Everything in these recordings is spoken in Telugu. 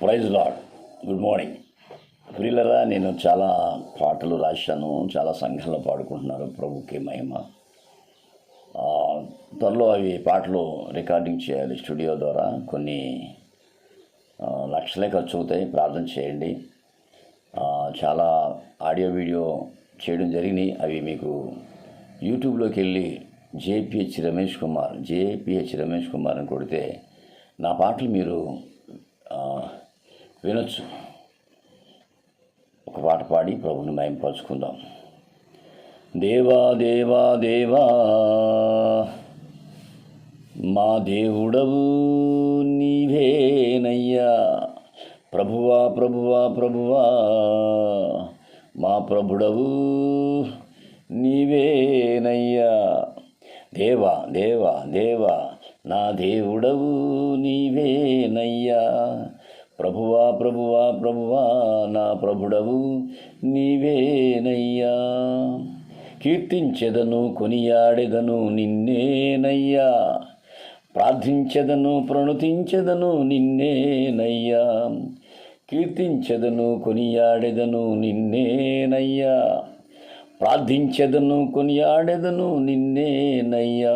Praise lord. Good morning. ప్రియులరా నేను చాలా పాటలు రాశాను. చాలా సంఘాల్లో పాడుకుంటున్నారు. ప్రభుకి మహిమ. త్వరలో అవి పాటలు రికార్డింగ్ చేయాలి స్టూడియో ద్వారా. కొన్ని లక్షలే ఖర్చు అవుతాయి. ప్రార్థన చేయండి. చాలా ఆడియో వీడియో చేయడం జరిగినాయి. అవి మీకు యూట్యూబ్లోకి వెళ్ళి జేపిహెచ్ రమేష్ కుమార్ జేపిహెచ్ రమేష్ కుమార్ అని కొడితే నా పాటలు మీరు వినొచ్చు. ఒక పాట పాడి ప్రభుని మయంపరుచుకుందాం దేవా దేవా దేవా మా దేవుడవు నీవేనయ్యా. ప్రభువా ప్రభువా ప్రభువా మా ప్రభుడవు నీవేనయ్యా. దేవా దేవా దేవా నా దేవుడవు నీవేనయ్యా. ప్రభువా ప్రభువా ప్రభువా నా ప్రభుడవు నీవేనయ్యా. కీర్తించెదను కొనియాడెదను నిన్నేనయ్యా. ప్రార్థించెదను ప్రణుతించెదను నిన్నేనయ్యా. కీర్తించెదను కొనియాడెదను నిన్నేనయ్యా. ప్రార్థించెదను కొనియాడెదను నిన్నేనయ్యా.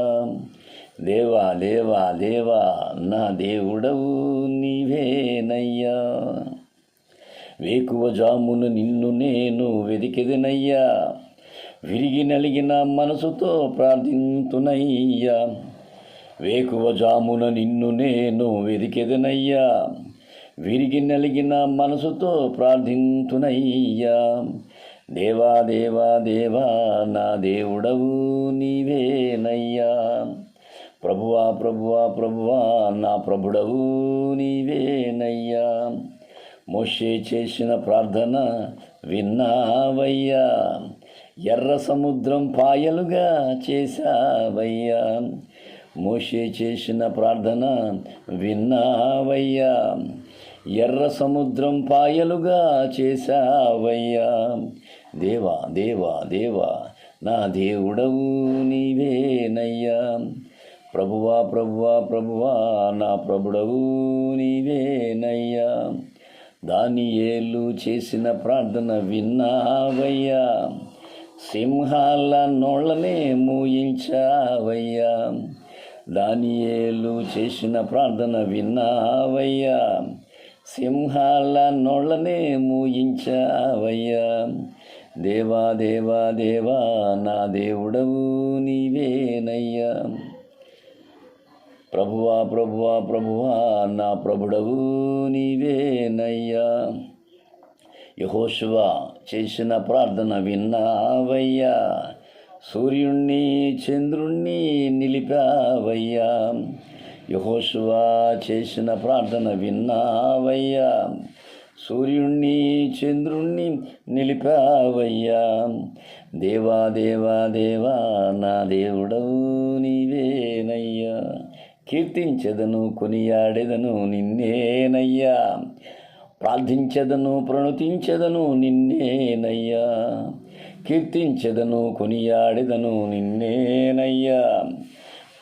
దేవా దేవా దేవా నా దేవుడవు నీవేనయ్యా. వేకువ జామును నిన్ను నేను వెదికెదినయ్యా. విరిగి నలిగిన మనసుతో ప్రార్థింతునయ్యా. వేకువ జామున నిన్ను నేను వెదికెదనయ్యా. విరిగి నలిగిన మనసుతో ప్రార్థింతునయ్యా. దేవా దేవా దేవా నా దేవుడవు నీవేనయ్యా. ప్రభువా ప్రభువా ప్రభువా నా ప్రభుడవు నీవేనయ్యా. మోషే చేసిన ప్రార్థన విన్నావయ్యా. ఎర్ర సముద్రం పాయలుగా చేశావయ్యా. మోషే చేసిన ప్రార్థన విన్నావయ్యా. ఎర్ర సముద్రం పాయలుగా చేశావయ్యా. దేవా దేవా దేవా నా దేవుడవు నీవేనయ్యా. ప్రభువా ప్రభువా ప్రభువా నా ప్రభుడవు నీవేనయ్యా. దానియేలు చేసిన ప్రార్థన విన్నావయ్యా. సింహాల నోళ్ళనే మూయించావయ్యా. దానియేలు చేసిన ప్రార్థన విన్నావయ్యా. సింహాల నోళ్ళనే మూయించావయ్యా. దేవా దేవా దేవా నా దేవుడవు నీవేనయ్యా. ప్రభువా ప్రభువా ప్రభువా నా ప్రభుడవు నీవేనయ్యా. యహోశివ చేసిన ప్రార్థన విన్నావయ్యా. సూర్యుణ్ణి చంద్రుణ్ణి నిలిపావయ్యా. యహోశివ చేసిన ప్రార్థన విన్నావయ్యా. సూర్యుణ్ణి చంద్రుణ్ణి నిలిపావయ్యా. దేవా దేవా దేవా నా దేవుడవు నీవేనయ్యా. కీర్తించెదను కొనియాడెదను నిన్నేనయ్యా. ప్రార్థించెదను ప్రణుతించెదను నిన్నేనయ్యా. కీర్తించెదను కొనియాడెదను నిన్నేనయ్యా.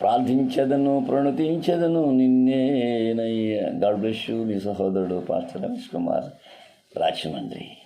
ప్రార్థించదను ప్రణుతించదను నిన్నేనయ్యా. గాడ్ బ్లెస్ యూ మీ సహోదరుడు పాత్ర రమేష్ కుమార్ రాజమండ్రి.